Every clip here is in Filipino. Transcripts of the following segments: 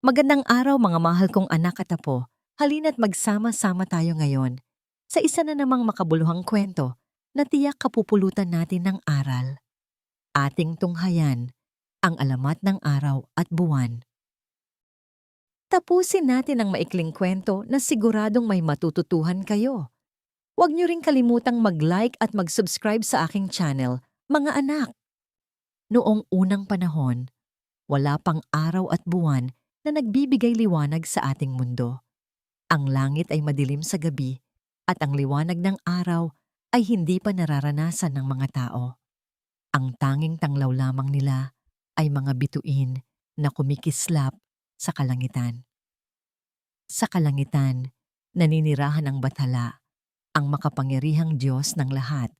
Magandang araw mga mahal kong anak at apo. Halina't magsama-sama tayo ngayon sa isa na namang makabuluhang kwento na tiyak kapupulutan natin ng aral. Ating tunghayan, ang alamat ng araw at buwan. Tapusin natin ang maikling kwento na siguradong may matututuhan kayo. Huwag niyo ring kalimutang mag-like at mag-subscribe sa aking channel, mga anak. Noong unang panahon, wala pang araw at buwan na nagbibigay liwanag sa ating mundo. Ang langit ay madilim sa gabi at ang liwanag ng araw ay hindi pa nararanasan ng mga tao. Ang tanging tanglaw lamang nila ay mga bituin na kumikislap sa kalangitan. Sa kalangitan, naninirahan ang bathala, ang makapangyarihang Diyos ng lahat.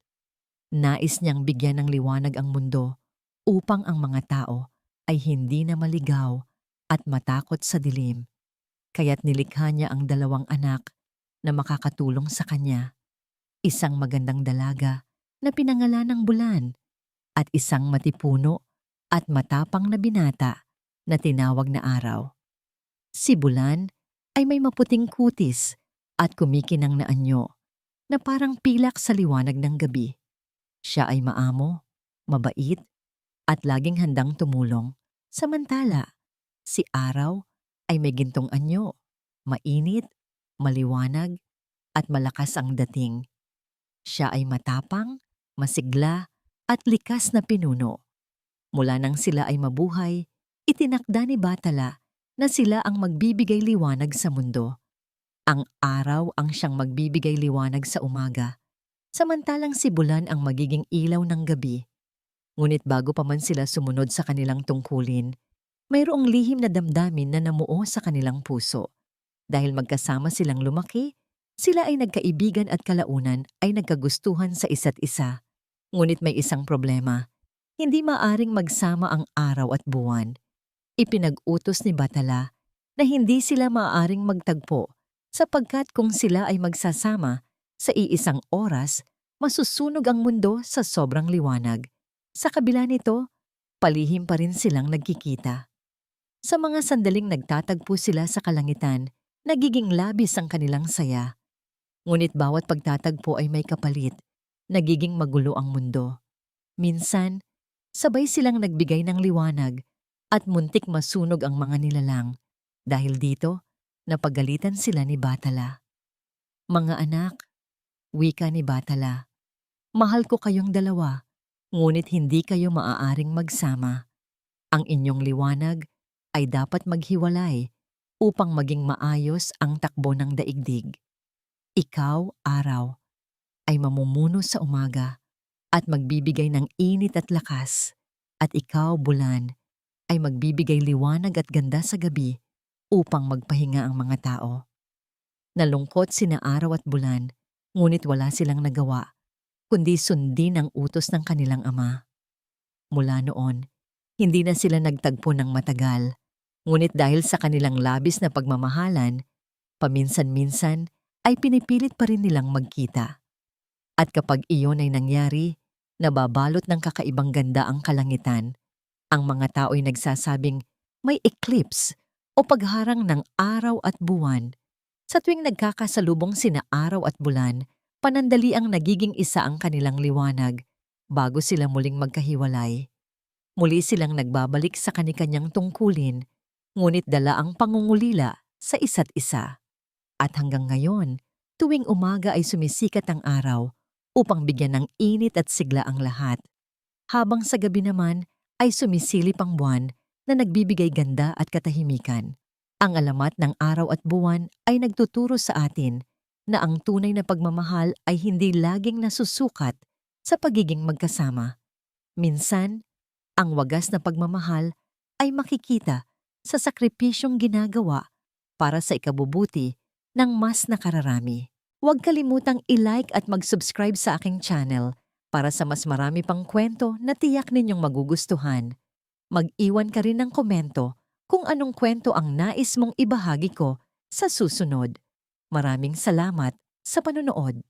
Nais niyang bigyan ng liwanag ang mundo upang ang mga tao ay hindi na maligaw at matakot sa dilim, kaya't nilikha niya ang dalawang anak na makakatulong sa kanya, isang magandang dalaga na pinangalan ng bulan at isang matipuno at matapang na binata na tinawag na araw. Si bulan ay may maputing kutis at kumikinang na anyo na parang pilak sa liwanag ng gabi. Siya ay maamo, mabait, at laging handang tumulong. Samantala, si araw ay may gintong anyo, mainit, maliwanag, at malakas ang dating. Siya ay matapang, masigla, at likas na pinuno. Mula nang sila ay mabuhay, itinakda ni Batala na sila ang magbibigay liwanag sa mundo. Ang araw ang siyang magbibigay liwanag sa umaga, samantalang si bulan ang magiging ilaw ng gabi. Ngunit bago pa man sila sumunod sa kanilang tungkulin, mayroong lihim na damdamin na namuo sa kanilang puso. Dahil magkasama silang lumaki, sila ay nagkaibigan at kalaunan ay nagkagustuhan sa isa't isa. Ngunit may isang problema. Hindi maaring magsama ang araw at buwan. Ipinag-utos ni Batala na hindi sila maaaring magtagpo sapagkat kung sila ay magsasama sa iisang oras, masusunog ang mundo sa sobrang liwanag. Sa kabila nito, palihim pa rin silang nagkikita. Sa mga sandaling nagtatagpo sila sa kalangitan, nagiging labis ang kanilang saya. Ngunit bawat pagtatagpo ay may kapalit, nagiging magulo ang mundo. Minsan, sabay silang nagbigay ng liwanag at muntik masunog ang mga nilalang. Dahil dito, napagalitan sila ni Batala. Mga anak, wika ni Batala, mahal ko kayong dalawa, ngunit hindi kayo maaaring magsama. Ang inyong liwanag ay dapat maghiwalay upang maging maayos ang takbo ng daigdig. Ikaw, araw, ay mamumuno sa umaga at magbibigay ng init at lakas, at ikaw, bulan, ay magbibigay liwanag at ganda sa gabi upang magpahinga ang mga tao. Nalungkot sina araw at bulan, ngunit wala silang nagawa, kundi sundin ang utos ng kanilang ama. Mula noon, hindi na sila nagtagpo ng matagal Ngunit dahil sa kanilang labis na pagmamahalan, paminsan-minsan ay pinipilit pa rin nilang magkita. At kapag iyon ay nangyari, nababalot ng kakaibang ganda ang kalangitan, ang mga tao ay nagsasabing may eclipse o pagharang ng araw at buwan. Sa tuwing nagkakasalubong sina araw at bulan, panandali ang nagiging isa ang kanilang liwanag bago sila muling magkahiwalay. Muli silang nagbabalik sa kanikanyang tungkulin ngunit dala ang pangungulila sa isa't isa. At hanggang ngayon, tuwing umaga ay sumisikat ang araw upang bigyan ng init at sigla ang lahat. Habang sa gabi naman ay sumisilip ang buwan na nagbibigay ganda at katahimikan. Ang alamat ng araw at buwan ay nagtuturo sa atin na ang tunay na pagmamahal ay hindi laging nasusukat sa pagiging magkasama. Minsan, ang wagas na pagmamahal ay makikita sa sakripisyong ginagawa para sa ikabubuti ng mas nakararami. Huwag kalimutang i-like at mag-subscribe sa aking channel para sa mas marami pang kwento na tiyak ninyong magugustuhan. Mag-iwan ka rin ng komento kung anong kwento ang nais mong ibahagi ko sa susunod. Maraming salamat sa panonood.